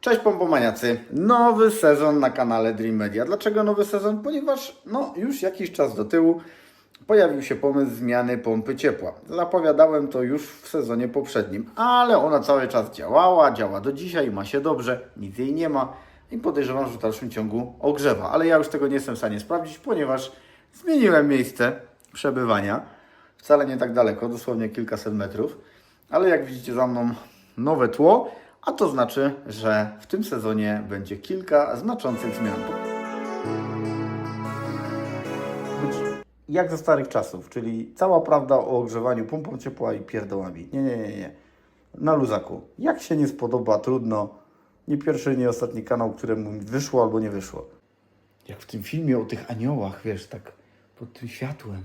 Cześć pompomaniacy, nowy sezon na kanale Dream Media. Dlaczego nowy sezon? Ponieważ no, już jakiś czas do tyłu pojawił się pomysł zmiany pompy ciepła. Zapowiadałem to już w sezonie poprzednim, ale ona cały czas działała, działa do dzisiaj, ma się dobrze, nic jej nie ma i podejrzewam, że w dalszym ciągu ogrzewa. Ale ja już tego nie jestem w stanie sprawdzić, ponieważ zmieniłem miejsce przebywania. Wcale nie tak daleko, dosłownie kilkaset metrów. Ale jak widzicie za mną nowe tło, a to znaczy, że w tym sezonie będzie kilka znaczących zmian. Jak ze starych czasów, czyli cała prawda o ogrzewaniu pompą ciepła i pierdołami. Nie, nie, nie, nie. Na luzaku. Jak się nie spodoba, trudno. Nie pierwszy, nie ostatni kanał, któremu wyszło albo nie wyszło. Jak w tym filmie o tych aniołach, wiesz, tak pod tym światłem.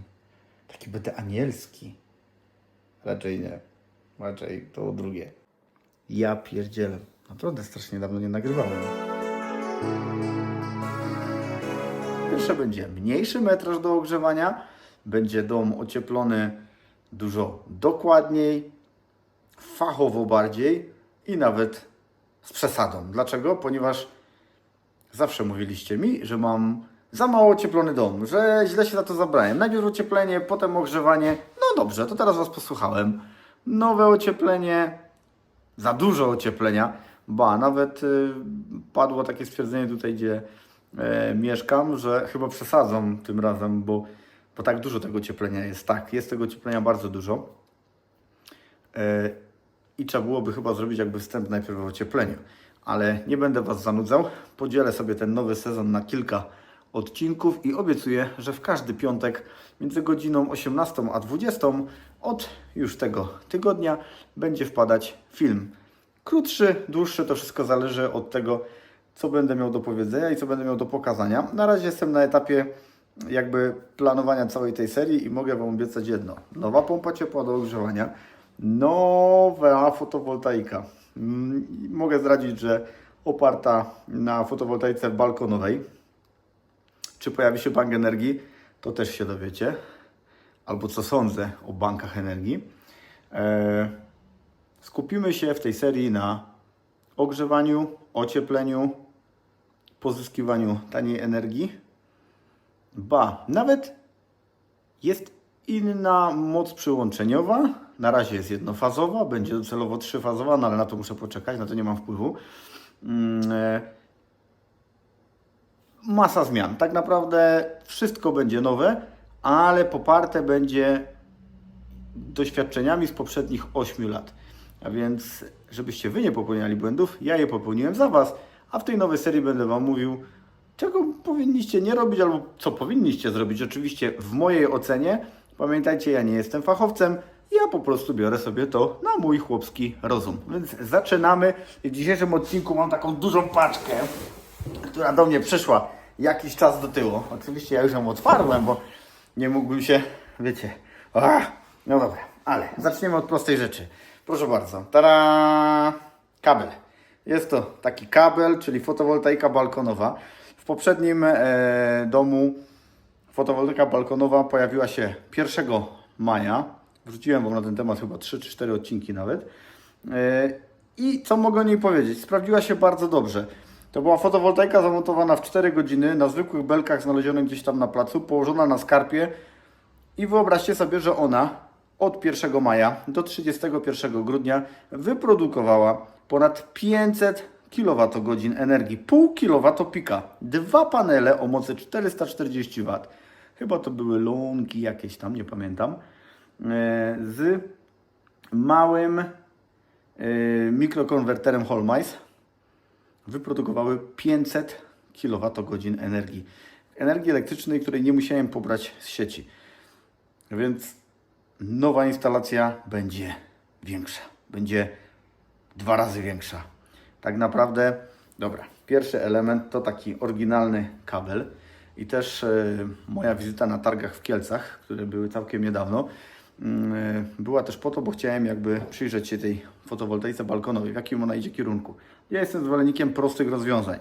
Taki będę anielski. Raczej nie. Raczej to drugie. Ja pierdzielę. Naprawdę strasznie dawno nie nagrywałem. Pierwsze będzie mniejszy metraż do ogrzewania. Będzie dom ocieplony dużo dokładniej, fachowo bardziej i nawet z przesadą. Dlaczego? Ponieważ zawsze mówiliście mi, że mam za mało ocieplony dom, że źle się za to zabrałem. Najpierw ocieplenie, potem ogrzewanie. No dobrze, to teraz Was posłuchałem. Nowe ocieplenie, za dużo ocieplenia. Ba, nawet y, padło takie stwierdzenie tutaj, gdzie e, mieszkam, że chyba przesadzą tym razem, bo, bo tak dużo tego ocieplenia jest. Tak, jest tego ocieplenia bardzo dużo. E, I trzeba byłoby chyba zrobić jakby wstęp najpierw o ociepleniu. Ale nie będę Was zanudzał. Podzielę sobie ten nowy sezon na kilka odcinków i obiecuję, że w każdy piątek między godziną 18 a 20 od już tego tygodnia będzie wpadać film. Krótszy, dłuższy, to wszystko zależy od tego, co będę miał do powiedzenia i co będę miał do pokazania. Na razie jestem na etapie jakby planowania całej tej serii i mogę Wam obiecać jedno. Nowa pompa ciepła do ogrzewania, nowa fotowoltaika. Mm, Mogę zdradzić, że oparta na fotowoltaice balkonowej. Czy pojawi się bank energii? To też się dowiecie. Albo co sądzę o bankach energii. E, skupimy się w tej serii na ogrzewaniu, ociepleniu, pozyskiwaniu taniej energii. Ba, nawet jest inna moc przyłączeniowa. Na razie jest jednofazowa, będzie docelowo trzyfazowa, no ale na to muszę poczekać, na to nie mam wpływu. E, masa zmian. Tak naprawdę wszystko będzie nowe, ale poparte będzie doświadczeniami z poprzednich 8 lat. A więc, żebyście Wy nie popełniali błędów, ja je popełniłem za Was, a w tej nowej serii będę Wam mówił, czego powinniście nie robić albo co powinniście zrobić. Oczywiście w mojej ocenie, pamiętajcie, ja nie jestem fachowcem, ja po prostu biorę sobie to na mój chłopski rozum. Więc zaczynamy. W dzisiejszym odcinku mam taką dużą paczkę, która do mnie przyszła jakiś czas do tyłu. Oczywiście ja już ją otwarłem, bo nie mógłbym się, wiecie, ach, no dobra, ale zaczniemy od prostej rzeczy. Proszę bardzo, tada, kabel. Jest to taki kabel, czyli fotowoltaika balkonowa. W poprzednim e, domu fotowoltaika balkonowa pojawiła się 1 maja. Wrzuciłem Wam na ten temat chyba 3 czy 4 odcinki nawet. E, I co mogę o niej powiedzieć? Sprawdziła się bardzo dobrze. To była fotowoltaika zamontowana w 4 godziny na zwykłych belkach znalezionych gdzieś tam na placu, położona na skarpie. I wyobraźcie sobie, że ona od 1 maja do 31 grudnia wyprodukowała ponad 500 kWh energii, pół kWh. Dwa panele o mocy 440 W. Chyba to były lunki jakieś tam, nie pamiętam. e, Z małym e, mikrokonwerterem Holmeis wyprodukowały 500 kWh energii. Energii elektrycznej, której nie musiałem pobrać z sieci. Więc nowa instalacja będzie większa. Będzie dwa razy większa. Tak naprawdę, dobra, pierwszy element to taki oryginalny kabel. I też e, moja wizyta na targach w Kielcach, które były całkiem niedawno, była też po to, bo chciałem jakby przyjrzeć się tej fotowoltaice balkonowej, w jakim ona idzie kierunku. Ja jestem zwolennikiem prostych rozwiązań.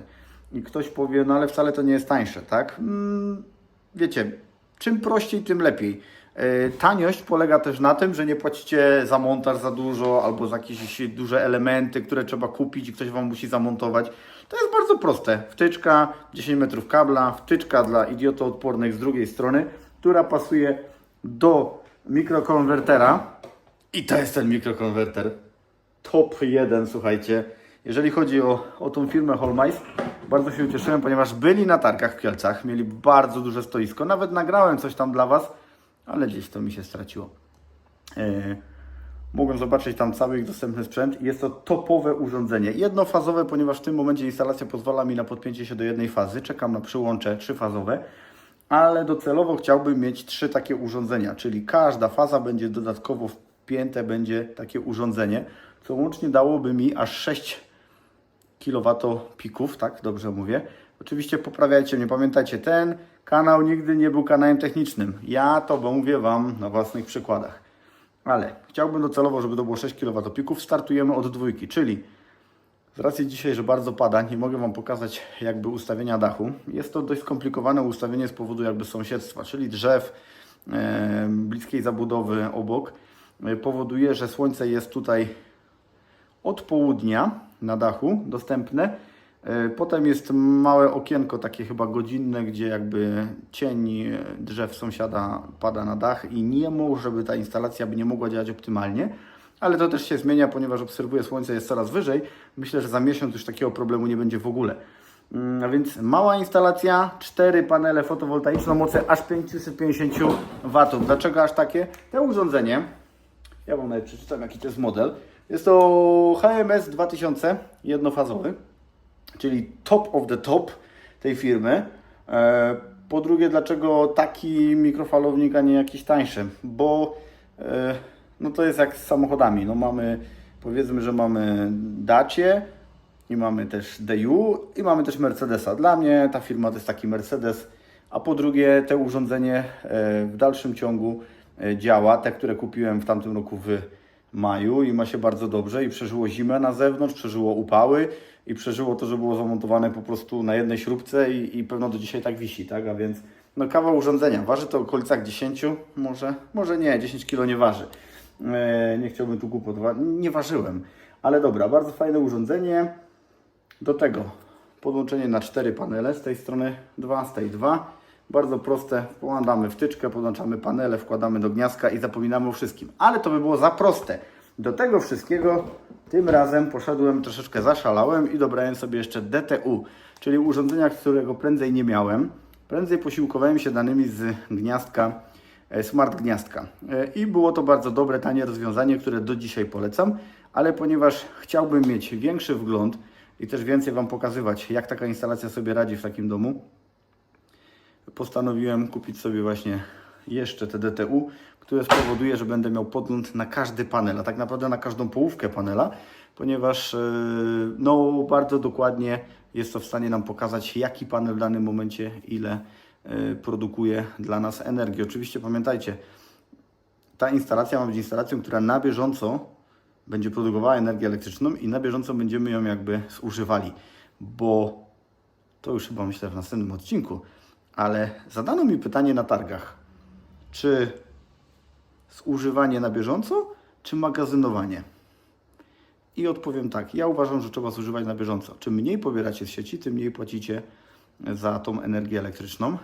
I ktoś powie, no ale wcale to nie jest tańsze, tak? Mm, wiecie, czym prościej, tym lepiej. E, Taniość polega też na tym, że nie płacicie za montaż za dużo albo za jakieś duże elementy, które trzeba kupić i ktoś Wam musi zamontować. To jest bardzo proste. Wtyczka, 10 metrów kabla, wtyczka dla idiotoodpornych z drugiej strony, która pasuje do mikrokonwertera. I to jest ten mikrokonwerter. Top 1, słuchajcie. Jeżeli chodzi o, o tą firmę Holmice, bardzo się ucieszyłem, ponieważ byli na targach w Kielcach, mieli bardzo duże stoisko. Nawet nagrałem coś tam dla Was, ale gdzieś to mi się straciło. E, Mogłem zobaczyć tam cały ich dostępny sprzęt. Jest to topowe urządzenie. Jednofazowe, ponieważ w tym momencie instalacja pozwala mi na podpięcie się do jednej fazy. Czekam na przyłącze trzyfazowe, ale docelowo chciałbym mieć trzy takie urządzenia, czyli każda faza będzie dodatkowo wpięte, będzie takie urządzenie, co łącznie dałoby mi aż 6 kWp, tak dobrze mówię. Oczywiście poprawiajcie mnie, pamiętajcie, ten kanał nigdy nie był kanałem technicznym. Ja to mówię Wam na własnych przykładach. Ale chciałbym docelowo, żeby to było 6 kWp. Startujemy od dwójki, czyli z racji dzisiaj, że bardzo pada, nie mogę Wam pokazać jakby ustawienia dachu. Jest to dość skomplikowane ustawienie z powodu jakby sąsiedztwa, czyli drzew, e, bliskiej zabudowy obok. E, powoduje, że słońce jest tutaj od południa na dachu dostępne. E, Potem jest małe okienko, takie chyba godzinne, gdzie jakby cień e, drzew sąsiada pada na dach i nie może, żeby ta instalacja by nie mogła działać optymalnie. Ale to też się zmienia, ponieważ obserwuję słońce jest coraz wyżej. Myślę, że za miesiąc już takiego problemu nie będzie w ogóle. Mm, A więc mała instalacja, cztery panele fotowoltaiczne o mocy aż 550 W. Dlaczego aż takie? To urządzenie ja Wam nawet przeczytam, jaki to jest model. Jest to HMS 2000 jednofazowy, czyli top of the top tej firmy. E, Po drugie, dlaczego taki mikrofalownik, a nie jakiś tańszy? Bo e, no to jest jak z samochodami. No mamy, powiedzmy, że mamy Dacie i mamy też DU i mamy też Mercedesa. Dla mnie ta firma to jest taki Mercedes, a po drugie te urządzenie e, w dalszym ciągu e, działa, te, które kupiłem w tamtym roku w maju i ma się bardzo dobrze i przeżyło zimę na zewnątrz, przeżyło upały i przeżyło to, że było zamontowane po prostu na jednej śrubce i, i pewno do dzisiaj tak wisi, tak? A więc no kawał urządzenia. Waży to w okolicach 10, może, może nie, 10 kg nie waży. E, nie chciałbym tu głupot, wa- nie ważyłem. Ale dobra, bardzo fajne urządzenie. Do tego podłączenie na cztery panele, z tej strony dwa, z tej dwa. Bardzo proste, połączamy wtyczkę, podłączamy panele, wkładamy do gniazdka i zapominamy o wszystkim. Ale to by było za proste. Do tego wszystkiego tym razem poszedłem, troszeczkę zaszalałem i dobrałem sobie jeszcze DTU, czyli urządzenia, którego prędzej nie miałem. Prędzej posiłkowałem się danymi z gniazdka, smart gniazdka. E, I było to bardzo dobre, tanie rozwiązanie, które do dzisiaj polecam, ale ponieważ chciałbym mieć większy wgląd i też więcej Wam pokazywać, jak taka instalacja sobie radzi w takim domu, postanowiłem kupić sobie właśnie jeszcze te DTU, które spowoduje, że będę miał podgląd na każdy panel, a tak naprawdę na każdą połówkę panela, ponieważ e, no, bardzo dokładnie jest to w stanie nam pokazać, jaki panel w danym momencie ile e, produkuje dla nas energii. Oczywiście pamiętajcie, ta instalacja ma być instalacją, która na bieżąco będzie produkowała energię elektryczną i na bieżąco będziemy ją jakby zużywali, bo to już chyba myślę w następnym odcinku, ale zadano mi pytanie na targach, czy zużywanie na bieżąco, czy magazynowanie? I odpowiem tak, ja uważam, że trzeba zużywać na bieżąco. Czym mniej pobieracie z sieci, tym mniej płacicie za tą energię elektryczną.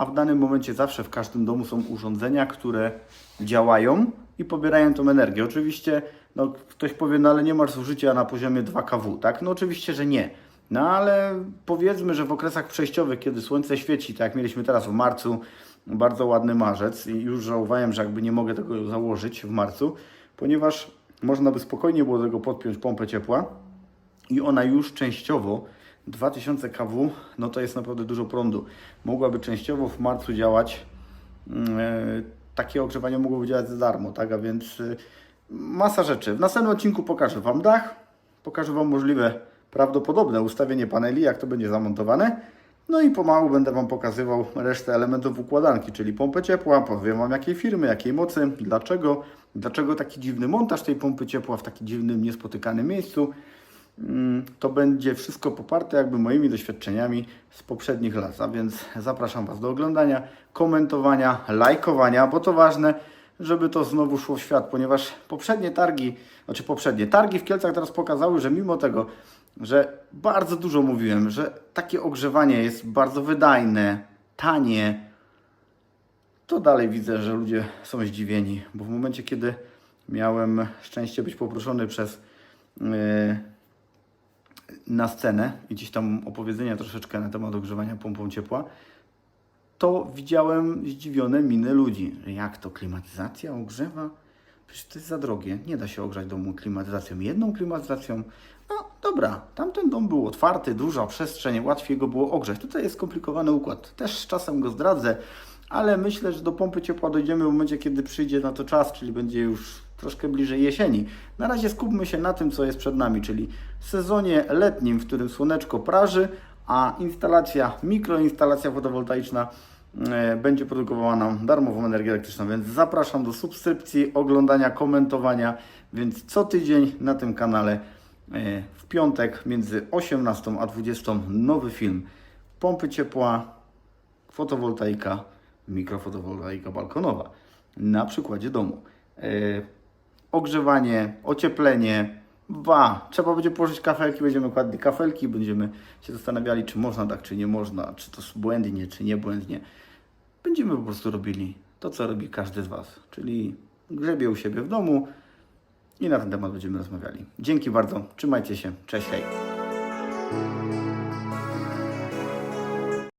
A w danym momencie zawsze w każdym domu są urządzenia, które działają i pobierają tą energię. Oczywiście no, ktoś powie, no ale nie masz zużycia na poziomie 2 kW, tak? No oczywiście, że nie. No ale powiedzmy, że w okresach przejściowych, kiedy słońce świeci, tak jak mieliśmy teraz w marcu, bardzo ładny marzec i już żałowałem, że jakby nie mogę tego założyć w marcu, ponieważ można by spokojnie było tego podpiąć pompę ciepła i ona już częściowo 2000 kW, no to jest naprawdę dużo prądu. Mogłaby częściowo w marcu działać. mm, e, Takie ogrzewanie mogłoby działać za darmo, tak? A więc y, masa rzeczy. W następnym odcinku pokażę Wam dach, pokażę Wam możliwe prawdopodobne ustawienie paneli, jak to będzie zamontowane. No i pomału będę Wam pokazywał resztę elementów układanki, czyli pompę ciepła, powiem Wam jakiej firmy, jakiej mocy, dlaczego, dlaczego taki dziwny montaż tej pompy ciepła w takim dziwnym, niespotykanym miejscu. Mm, To będzie wszystko poparte jakby moimi doświadczeniami z poprzednich lat, a więc zapraszam Was do oglądania, komentowania, lajkowania, bo to ważne, żeby to znowu szło w świat, ponieważ poprzednie targi, znaczy poprzednie targi w Kielcach teraz pokazały, że mimo tego, że bardzo dużo mówiłem, że takie ogrzewanie jest bardzo wydajne, tanie, to dalej widzę, że ludzie są zdziwieni, bo w momencie, kiedy miałem szczęście być poproszony przez yy, na scenę i gdzieś tam opowiedzenia troszeczkę na temat ogrzewania pompą ciepła, to widziałem zdziwione miny ludzi. Jak to klimatyzacja ogrzewa? Przecież to jest za drogie. Nie da się ogrzać domu klimatyzacją. Jedną klimatyzacją. No dobra, tamten dom był otwarty, duża przestrzeń, łatwiej go było ogrzać. Tutaj jest skomplikowany układ. Też czasem go zdradzę, ale myślę, że do pompy ciepła dojdziemy w momencie, kiedy przyjdzie na to czas, czyli będzie już troszkę bliżej jesieni. Na razie skupmy się na tym, co jest przed nami, czyli sezonie letnim, w którym słoneczko praży, a instalacja, mikroinstalacja fotowoltaiczna e, będzie produkowała nam darmową energię elektryczną, więc zapraszam do subskrypcji, oglądania, komentowania, więc co tydzień na tym kanale e, w piątek między 18 a 20 nowy film pompy ciepła, fotowoltaika, mikrofotowoltaika balkonowa na przykładzie domu. Ogrzewanie, ocieplenie, ba, trzeba będzie położyć kafelki, będziemy kładli kafelki, będziemy się zastanawiali, czy można tak, czy nie można, czy to błędnie, czy nie błędnie. Będziemy po prostu robili to, co robi każdy z Was, czyli grzebie u siebie w domu i na ten temat będziemy rozmawiali. Dzięki bardzo, trzymajcie się, cześć, hej.